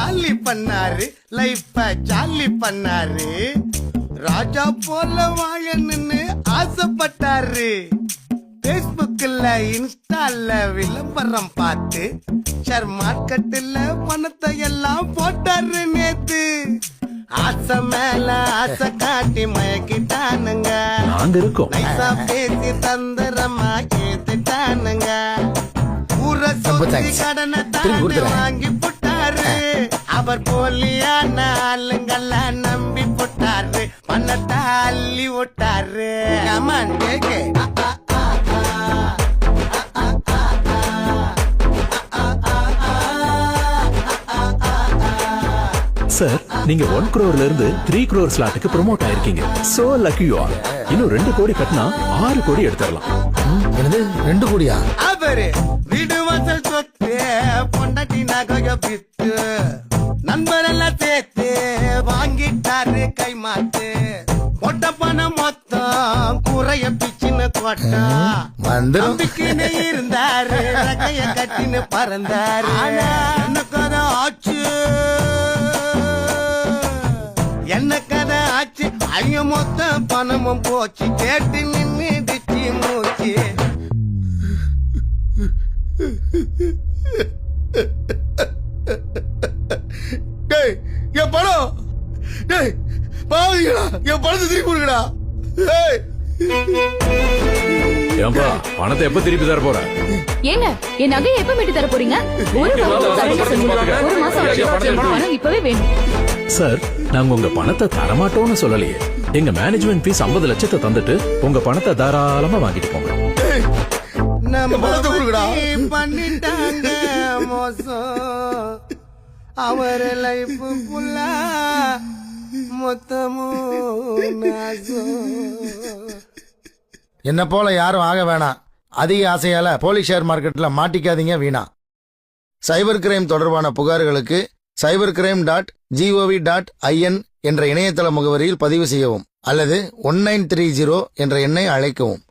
Jolly பண்ணாரு லைஃப jolly பண்ணாரு. ராஜா போல வாழணும்னு ஆசைப்பட்டாரு. பேஸ்புக்ல இன்ஸ்டால விளம்பரம் பார்த்து ஷேர் மார்க்கெட்டுல பணத்தை எல்லாம் போட்டாரு நேத்து. ஆசை மேல ஆசை காட்டி மயக்கிட்டானுங்க. நாங்க இருக்கோம். நைசா பேசி தந்திரமா கேட்டுட்டானுங்க ஊர சொத்தி. கடனை கொடுத்துறேன். வாங்கி போட்டாரு அவர் போலியான ஆளுங்கெல்லாம் நம்பி போட்டாரு. பணத்தை அள்ளி விட்டாரு கமான் கேக்கு சார் நீங்க ஒன் crore இருந்து த்ரீ crore ஸ்லாட்டுக்கு ப்ரோமோட் ஆயிருக்கீங்க. சோ லக்கி யூ ஆர் இன்னும் ரெண்டு கோடி கட்டினா ஆறு கோடி எடுத்துடலாம். என்னது? ரெண்டு கோடியா? அவரு வீடு நண்பரெல்லாம் சேர்த்து வாங்கிட்டாரு கை மாத்து. மொட்டை பணம் மொத்தம் குறைய பிச்சுன்னு கொட்டா வந்துரும். நம்பிக்கைன்னு இருந்தாரு நகைய கட்டின்னு பறந்தாரு. என்ன கதை ஆச்சு? என்ன கதை ஆச்சு? ஐய மொத்த பணமும் போச்சு. கேட்டு நின்னுடுச்சு மூச்சு. டேய் பாவிங்களா என் பணத்தை திருப்பி கொடுங்கடா. டேய் ஏன்பா பணத்தை எப்ப திருப்பி தர போற? ஏங்க என் நகையை எப்ப மீட்டு தர போறீங்க? ஒரு மாசம் தரேன்னு சொன்னீங்க. ஒரு மாசம் ஆச்சு. பணம் இப்பவே வேணும். சார் நாங்க உங்க பணத்தை தரமாட்டோம்னு சொல்லலையே. எங்க மேனேஜ்மெண்ட் ஃபீஸ் 50 லட்சத்தை தந்துட்டு உங்க பணத்தை தாராளமா வாங்கிட்டு போங்க. நம்ம பணத்தை கொடுங்கடா. பத்தி பண்ணிட்டாங்க மோசம். அவர் லைஃப் ஃபுல்லா மொத்தமும் என்ன போல யாரும் ஆக வேணாம். அதிக ஆசையால போலீஸ் ஷேர் மார்க்கெட்ல மாட்டிக்காதீங்க வீணா. சைபர் கிரைம் தொடர்பான புகார்களுக்கு cyber crime dot gov dot in என்ற இணையதள முகவரியில் பதிவு செய்யவும் அல்லது ஒன் நைன் த்ரீ ஜீரோ என்ற எண்ணை அழைக்கவும்.